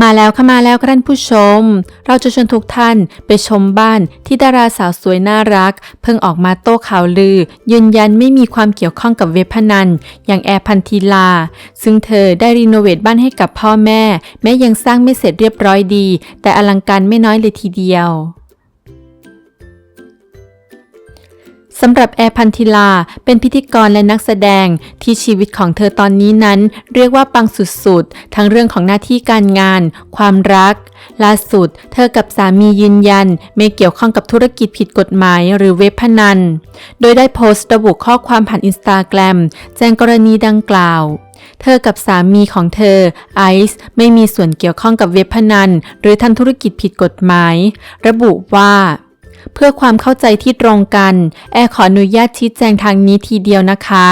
มาแล้วค่ะมาแล้วค่ะท่านผู้ชม เราจะชวนทุกท่านไปชมบ้านที่ดาราสาวสวยน่ารัก เพิ่งออกมาโต้ข่าวลือ ยืนยันไม่มีความเกี่ยวข้องกับเว็บพนัน อย่างแอร์พันธีลา ซึ่งเธอได้รีโนเวทบ้านให้กับพ่อแม่ แม้ยังสร้างไม่เสร็จเรียบร้อยดี แต่อลังการไม่น้อยเลยทีเดียว สำหรับแอร์พันธิลา เป็นพิธีกรและนักแสดงที่ชีวิตของเธอตอนนี้นั้น เรียกว่าปังสุดๆ ทั้งเรื่องของหน้าที่การงาน ความรัก ล่าสุด เธอกับสามียืนยัน ไม่เกี่ยวข้องกับธุรกิจผิดกฎหมายหรือเว็บพนัน โดยได้โพสต์ระบุข้อความผ่านอินสตาแกรมแจ้งกรณีดังกล่าวเธอกับสามีของเธอ ไอซ์ไม่มีส่วนเกี่ยวข้องกับเว็บพนัน หรือทำธุรกิจผิดกฎหมาย ระบุว่า เพื่อความเข้าใจที่ตรงกัน แอร์ขออนุญาตชี้แจงทางนี้ทีเดียวนะคะ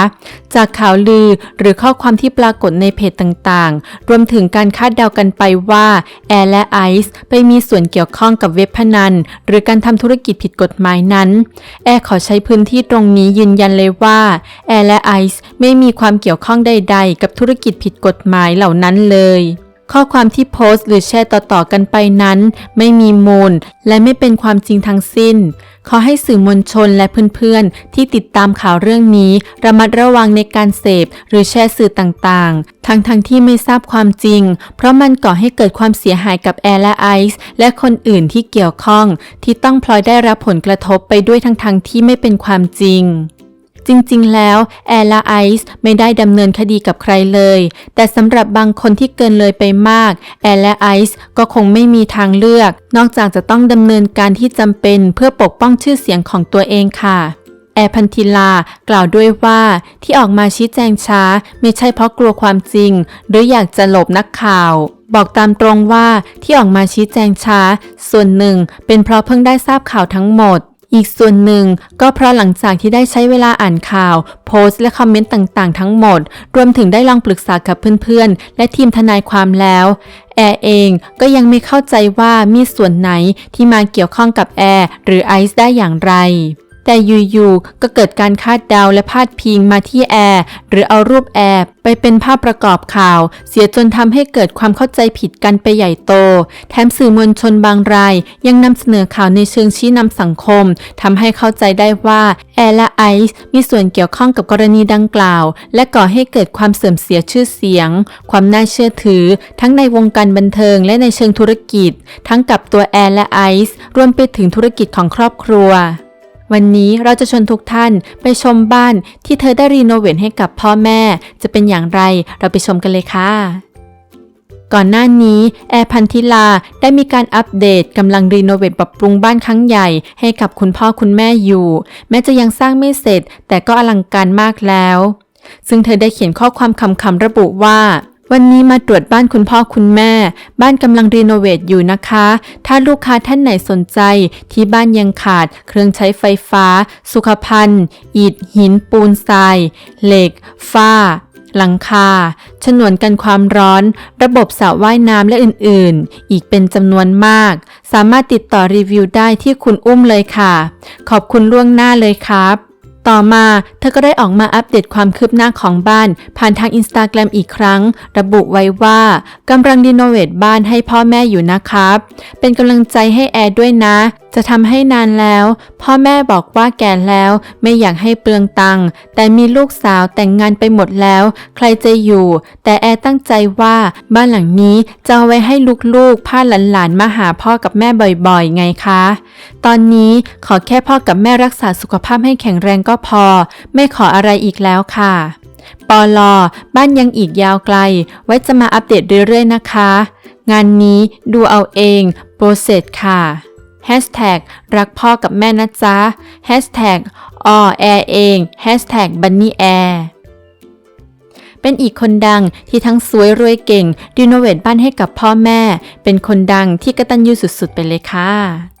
จากข่าวลือหรือข้อความที่ปรากฏในเพจต่างๆ รวมถึงการคาดเดากันไปว่า แอร์และไอซ์ไปมีส่วนเกี่ยวข้องกับเว็บพนัน หรือการทำธุรกิจผิดกฎหมายนั้น แอร์ขอใช้พื้นที่ตรงนี้ยืนยันเลยว่า แอร์และไอซ์ไม่มีความเกี่ยวข้องใด ๆ กับธุรกิจผิดกฎหมายเหล่านั้นเลย ข้อความที่โพสต์หรือแชร์ต่อๆกันไปนั้น ไม่มีมูล และไม่เป็นความจริงทั้งสิ้น ขอให้สื่อมวลชนและเพื่อนๆ ที่ติดตามข่าวเรื่องนี้ ระมัดระวังในการเสพ หรือแชร์สื่อต่างๆ ทั้งๆทที่ไม่ทราบความจริง เพราะมันก่อให้เกิดความเสียหายกับแอร์และไอซ์และคนอื่นที่เกี่ยวข้อง ที่ต้องพลอยได้รับผลกระทบไปด้วยทั้งๆที่ไม่เป็นความจริง จริงๆ แล้วแอร์และไอซ์ไม่ได้ดำเนินคดีกับใครเลย แต่สำหรับบางคนที่เกินเลยไปมากแอร์แลไอซ์ก็คงไม่มีทางเลือก นอกจากจะต้องดำเนินการที่จำเป็นเพื่อปกป้องชื่อเสียงของตัวเองค่ะแอร์พันธิลากล่าวด้วยว่าที่ออกมาชี้แจงช้า ไม่ใช่เพราะกลัวความจริง หรืออยากจะหลบนักข่าว บอกตามตรงว่าที่ออกมาชี้แจงช้า ส่วนหนึ่ง เป็นเพราะเพิ่งได้ทราบข่าวทั้งหมด อีกส่วนหนึ่งก็เพราะหลังจากที่ได้ใช้เวลาอ่านข่าว โพสต์และคอมเมนต์ต่างๆ ทั้งหมด รวมถึงได้ลองปรึกษากับเพื่อนๆ และทีมทนายความแล้วแอร์เองก็ยังไม่เข้าใจว่ามีส่วนไหนที่มาเกี่ยวข้องกับแอร์หรือไอซ์ได้อย่างไร แต่อยู่ๆก็เกิดการคาดเดาและพาดพิงมาที่แอร์หรือเอารูปแอร์ไปเป็นภาพประกอบข่าว เสียจนทำให้เกิดความเข้าใจผิดกันไปใหญ่โต แถมสื่อมวลชนบางราย ยังนำเสนอข่าวในเชิงชี้นำสังคมทำให้เข้าใจได้ว่าแอร์และไอซ์มีส่วนเกี่ยวข้องกับกรณีดังกล่าว และก่อให้เกิดความเสื่อมเสียชื่อเสียง ความน่าเชื่อถือ ทั้งในวงการบันเทิงและในเชิงธุรกิจ ทั้งกับตัวแอร์และไอซ์รวมไปถึงธุรกิจของครอบครัว วันนี้เราจะชวนทุกท่านไปชมบ้านที่เธอได้รีโนเวทให้กับพ่อแม่ จะเป็นอย่างไรเราไปชมกันเลยค่ะก่อนหน้านี้แอร์พันธิลาได้มีการอัปเดตกำลังรีโนเวทปรับปรุงบ้านครั้งใหญ่ให้กับคุณพ่อคุณแม่อยู่ แม้จะยังสร้างไม่เสร็จแต่ก็อลังการมากแล้ว ซึ่งเธอได้เขียนข้อความคำๆระบุว่า วันนี้มาตรวจบ้านคุณพ่อคุณแม่ บ้านกำลังรีโนเวทอยู่นะคะ ถ้าลูกค้าท่านไหนสนใจ ที่บ้านยังขาด เครื่องใช้ไฟฟ้า สุขภัณฑ์อิฐ หินปูนทราย เหล็ก ฝ้า หลังคา ฉนวนกันความร้อน ระบบสระว่ายน้ำและอื่นๆ อีกเป็นจำนวนมาก สามารถติดต่อรีวิวได้ที่คุณอุ้มเลยค่ะ ขอบคุณล่วงหน้าเลยครับ ต่อมาเธอก็ได้ออกมาอัปเดตความคืบหน้าของบ้าน ผ่านทางอินสตาแกรมอีกครั้ง ระบุไว้ว่ากำลังรีโนเวทบ้านให้พ่อแม่อยู่นะครับ เป็นกำลังใจให้แอร์ด้วยนะ จะทำให้นานแล้ว พ่อแม่บอกว่าแก่แล้วไม่อยากให้เปลืองตังค์แต่มีลูกสาวแต่งงานไปหมดแล้ว ใครจะอยู่ แต่แอร์ตั้งใจว่าบ้านหลังนี้จะเอาไว้ให้ลูกๆพาหลานๆมาหาพ่อกับแม่บ่อยๆ ไงคะ ตอนนี้ขอแค่พ่อกับแม่รักษาสุขภาพให้แข็งแรงก็พอ ไม่ขออะไรอีกแล้วค่ะปอลอบ้านยังอีกยาวไกล ไว้จะมาอัปเดตเรื่อยๆนะคะ งานนี้ดูเอาเอง โปรเซสค่ะ รักพ่อกับแม่นะจ๊ะ Hashtag ออแอร์เอง Hashtag บันนี่แอร์เป็นอีกคนดังที่ทั้งสวยรวยเก่งรีโนเวทบ้านให้กับพ่อแม่ เป็นคนดังที่กระตันยูสุดๆไปเลยค่ะ